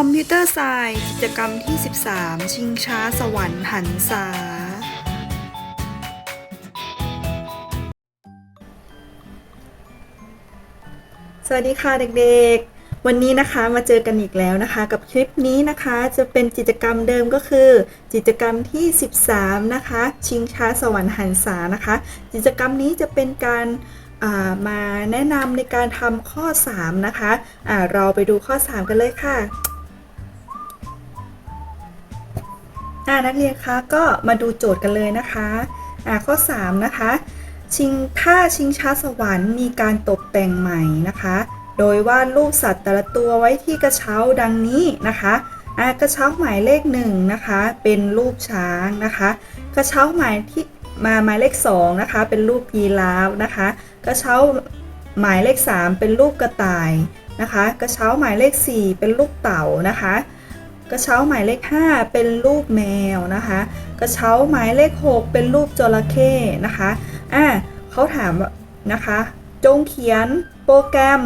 คอมพิวเตอร์ไซน์กิจกรรมที่ 13 ชิงช้าสวรรค์หันษา สวัสดีค่ะเด็กๆ วันนี้นะคะมาเจอกันอีกแล้วนะคะ กับคลิปนี้นะคะจะเป็นกิจกรรมเดิมก็คือ กิจกรรมที่ 13 นะคะ ชิงช้าสวรรค์หันษานะคะ กิจกรรมนี้จะเป็นการามาแนะนำในการทำข้อ 3 นะคะเราไปดูข้อ 3 กันเลยค่ะ อ่านักเรียนคะก็มาดูโจทย์กันเลยนะคะอ่าข้อ 3 นะคะ ชิงถ้าชิงช้าสวรรค์มีการตกแต่งใหม่นะคะ โดยวาดรูปสัตว์แต่ละตัวไว้ที่กระเช้าดังนี้นะคะอ่ากระเช้าหมายเลขหนึ่งนะคะเป็นรูปช้างนะคะ กระเช้าหมายที่มาหมายเลขสองนะคะเป็นรูปยีราฟนะคะ กระเช้าหมายเลขสามเป็นรูปกระต่ายนะคะ กระเช้าหมายเลขสี่เป็นรูปเต่านะคะ ระเช้าหมายเลข 5 เป็นรูปแมวนะคะ กระเช้าหมายเลข 6 เป็นรูปจระเข้นะคะอ่าเขาถามนะคะ จงเขียนโปรแกรม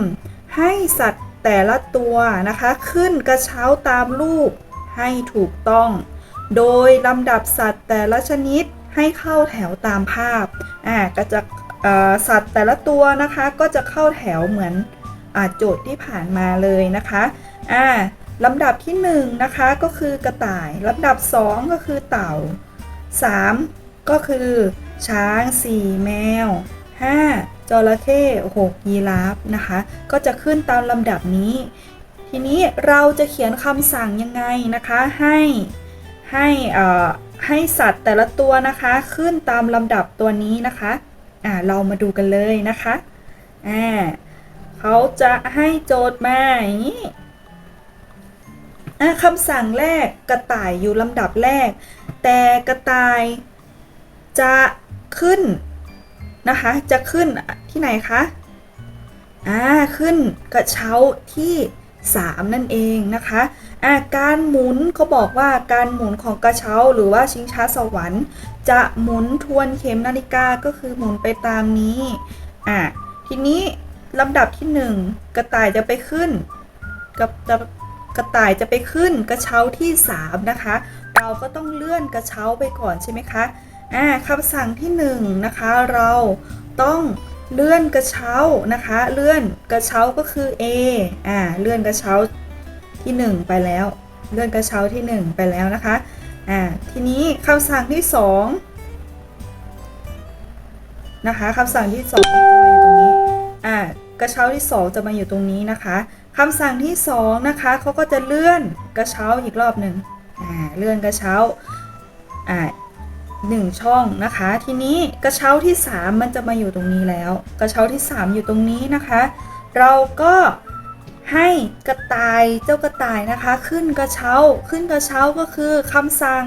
ให้สัตว์แต่ละตัวนะคะ ขึ้นกระเช้าตามรูปให้ถูกต้อง โดยลำดับสัตว์แต่ละชนิดให้เข้าแถวตามภาพอ่าก็จะสัตว์แต่ละตัวนะคะก็จะเข้าแถวเหมือนอโจทย์ที่ผ่านมาเลยนะคะอ่า ลำดับที่1นะคะก็คือกระต่าย ลำดับ 2 ก็คือเต่า 3 ก็คือ ช้าง 4 แมว 5จระเข้6ยีราฟนะคะ ก็จะขึ้นตามลำดับนี้ ทีนี้เราจะเขียนคำสั่งยังไงนะคะให้ให้ให้สัตว์แต่ละตัวนะคะขึ้นตามลำดับตัวนี้นะคะอ่าเรามาดูกันเลยนะคะอ่าเขาจะให้โจทย์มาอย่างนี้ คำสั่งแรกกระต่ายอยู่ลำดับแรก แต่กระต่ายจะขึ้นนะคะ จะขึ้นที่ไหนคะ อ่า ขึ้นกระเช้าที่ 3 นั่นเองนะคะ อ่า การหมุนเขาบอกว่าการหมุนของกระเช้าหรือว่าชิงช้าสวรรค์ จะหมุนทวนเข็มนาฬิกาก็คือหมุนไปตามนี้ อ่า ทีนี้ลำดับที่ 1 กระต่ายจะไปขึ้นกับจะ กระต่ายจะไปขึ้นกระเช้าที่ 3 นะคะ เราก็ต้องเลื่อนกระเช้าไปก่อนใช่ไหมคะอ่าคำสั่งที่1นะคะเราต้องเลื่อนกระเช้านะคะ เลื่อนกระเช้าก็คือ A อ่าเลื่อนกระเช้าที่ 1 ไปแล้ว เลื่อนกระเช้าที่ 1 ไปแล้วนะคะอ่าทีนี้คำสั่งที่2นะคะคำสั่งที่2จะมาอยู่ตรงนี้อ่ากระเช้าที่ 2 จะมาอยู่ตรงนี้นะคะ คำสั่งที่ 2 นะคะเขาก็จะเลื่อนกระเช้าอีกรอบหนึ่งอ่าเลื่อนกระเช้าอ่าหนึ่งช่องนะคะ ทีนี้กระเช้าที่ 3 มันจะมาอยู่ตรงนี้แล้ว กระเช้าที่ 3 อยู่ตรงนี้นะคะ เราก็ให้กระต่ายเจ้ากระต่ายนะคะ ขึ้นกระเช้าขึ้นกระเช้าก็คือคำสั่ง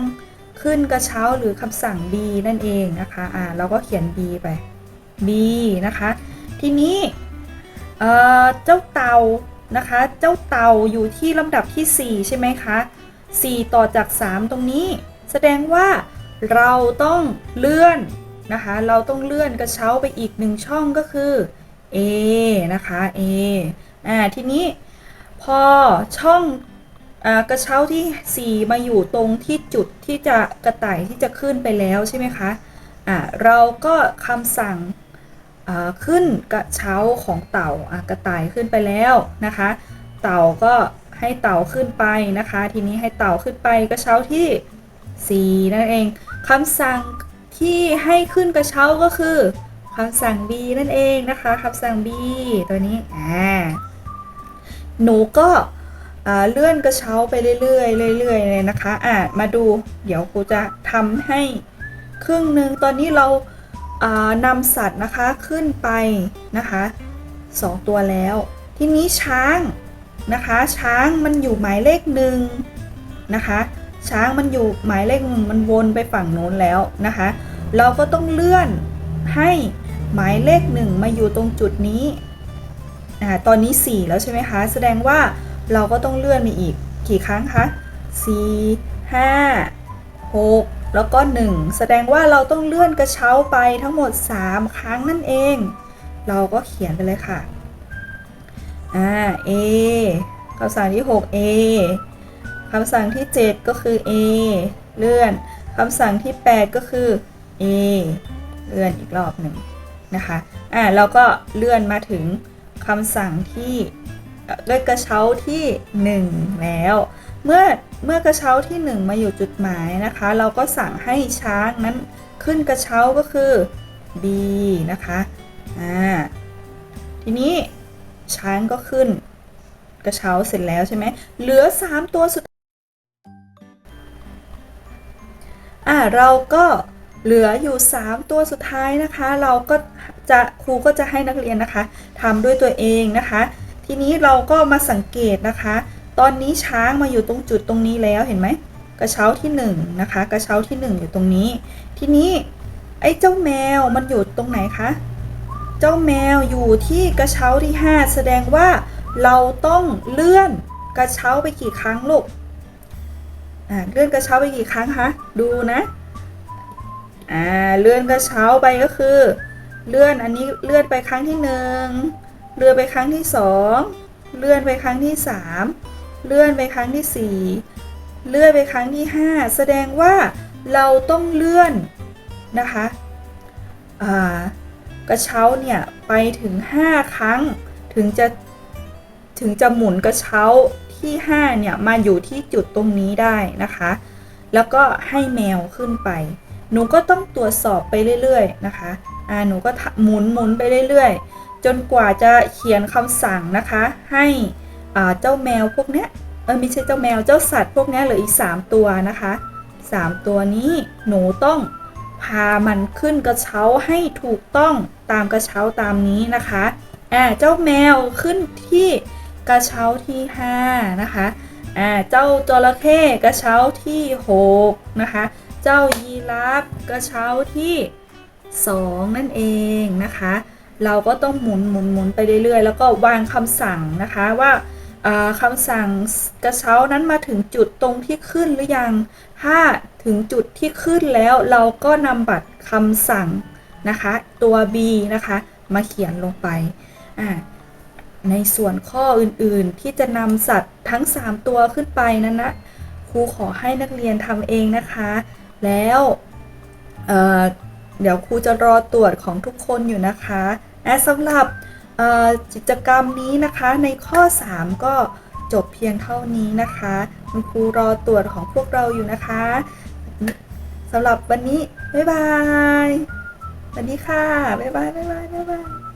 ขึ้นกระเช้าหรือคำสั่ง B นั่นเองนะคะอ่าเราก็เขียน B ไป B นะคะ ทีนี้เอ่อเจ้าเต่า นะคะ เจ้าเต่าอยู่ที่ลำดับที่ 4 ใช่ไหมคะ 4 ต่อจาก 3 ตรงนี้ แสดงว่าเราต้องเลื่อนนะคะ เราต้องเลื่อนกระเช้าไปอีกหนึ่งช่องก็คือ A นะคะ A อ่าทีนี้พอช่องอกระเช้าที่ 4 มาอยู่ตรงที่จุดที่จะกระต่ายที่จะขึ้นไปแล้วใช่ไหมคะอ่าเราก็คำสั่ง ขึ้นกระเช้าของเต่าอกระต่ายขึ้นไปแล้วนะคะ เต่าก็ให้เต่าขึ้นไปนะคะ ทีนี้ให้เต่าขึ้นไปกระเช้าที่ 4 นั่นเองคำสั่งที่ให้ขึ้นกระเช้าก็คือคำสั่ง B นั่นเองนะคะคำสั่ง B ตัวนี้อ่าหนูก็เลื่อนกระเช้าไปเรื่อยๆเรื่อยๆเลยนะคะอ่ามาดูเดี๋ยวครูจะทำให้ครึ่งหนึ่งตอนนี้เรา นำสัตว์นะคะขึ้นไปนะคะสองตัวแล้ว ทีนี้ช้างนะคะ ช้างมันอยู่หมายเลขหนึ่งนะคะ ช้างมันอยู่หมายเลขหนึ่งมันวนไปฝั่งโน้นแล้วนะคะ เราก็ต้องเลื่อนให้หมายเลขหนึ่งมาอยู่ตรงจุดนี้อ่าตอนนี้ 4 แล้วใช่ไหมคะ แสดงว่าเราก็ต้องเลื่อนมาอีกกี่ครั้งคะ4 5 6 แล้วก็ 1 แสดงว่าเราต้องเลื่อนกระเช้าไปทั้งหมด 3 ครั้งนั่นเอง เราก็เขียนไปเลยค่ะ อ่า A คำสั่งที่ 6 A คำสั่งที่ 7 ก็คือ A เลื่อน คำสั่งที่ 8 ก็คือ A เลื่อนอีกรอบหนึ่งนะคะ อ่า เราก็เลื่อนมาถึงคำสั่งที่เอ่อด้วยกระเช้าที่ 1 แล้ว เมื่อเมื่อกระเช้าที่ 1 มาอยู่จุดหมายนะคะ เราก็สั่งให้ช้างนั้นขึ้นกระเช้าก็คือ B นะคะอ่าทีนี้ช้างก็ขึ้น กระเช้าเสร็จแล้วใช่ไหมเหลือ 3 ตัวสุดอ่าเราก็เหลืออยู่ 3 ตัวสุดท้ายนะคะ เราก็จะครูก็จะให้นักเรียนนะคะทำด้วยตัวเองนะคะ ทีนี้เราก็มาสังเกตนะคะ ตอนนี้ช้างมาอยู่ตรงจุดตรงนี้แล้วเห็นไหมกระเช้าที่1นะคะ กระเช้าที่ 1 อยู่ตรงนี้ ทีนี้ไอ้เจ้าแมวมันอยู่ตรงไหนคะ เจ้าแมวอยู่ที่กระเช้าที่ 5 แสดงว่าเราต้องเลื่อนกระเช้าไปกี่ครั้งลูกอ่าเลื่อนกระเช้าไปกี่ครั้งคะดูนะอ่าเลื่อนกระเช้าไปก็คือ เลื่อนอันนี้เลื่อนไปครั้งที่หนึ่งเลื่อนไปครั้งที่สองเลื่อนไปครั้งที่สาม เลื่อนไปครั้งที่สี่เลื่อนไปครั้งที่ห้าแสดงว่าเราต้องเลื่อนนะคะกระเช้าเนี่ยไปถึง 5 ครั้งถึงจะถึงจะหมุนกระเช้าที่5เนี่ยมาอยู่ที่จุดตรงนี้ได้นะคะ แล้วก็ให้แมวขึ้นไป หนูก็ต้องตรวจสอบไปเรื่อยๆนะคะอ่าหนูก็หมุนหมุนไปเรื่อยๆ จนกว่าจะเขียนคำสั่งนะคะให้ เจ้าแมวพวกเนี้ยเออไม่ใช่เจ้าแมวเจ้าสัตว์พวกเนี้ยเหลืออีก 3 ตัวนะคะสามตัวนี้หนูต้องพามันขึ้นกระเช้าให้ถูกต้องตามกระเช้าตามนี้นะคะอ่าเจ้าแมวขึ้นที่กระเช้าที่5นะคะอ่าเจ้าจระเข้กระเช้าที่6นะคะ เจ้ายีราฟกระเช้าที่ 2 นั่นเองนะคะ เราก็ต้องหมุนหมุนหมุนไปเรื่อยๆ แล้วก็วางคำสั่งนะคะว่า คำสั่งกระเช้านั้นมาถึงจุดตรงที่ขึ้นหรือยัง ถ้าถึงจุดที่ขึ้นแล้วเราก็นำบัตรคำสั่งนะคะ ตัว B นะคะ มาเขียนลงไป ในส่วนข้ออื่นๆที่จะนำสัตว์ทั้ง 3 ตัวขึ้นไปนั้นนะครูขอให้นักเรียนทำเองนะคะ แล้วเเดี๋ยวครูจะรอตรวจของทุกคนอยู่นะคะและสำหรับ กิจกรรมนี้นะคะในข้อ 3 ก็จบเพียงเท่านี้นะคะคุณครูรอตรวจของพวกเราอยู่นะคะสำหรับวันนี้ บ๊ายบายสวัสดีค่ะ บ๊ายบาย บ๊ายบาย บ๊ายบาย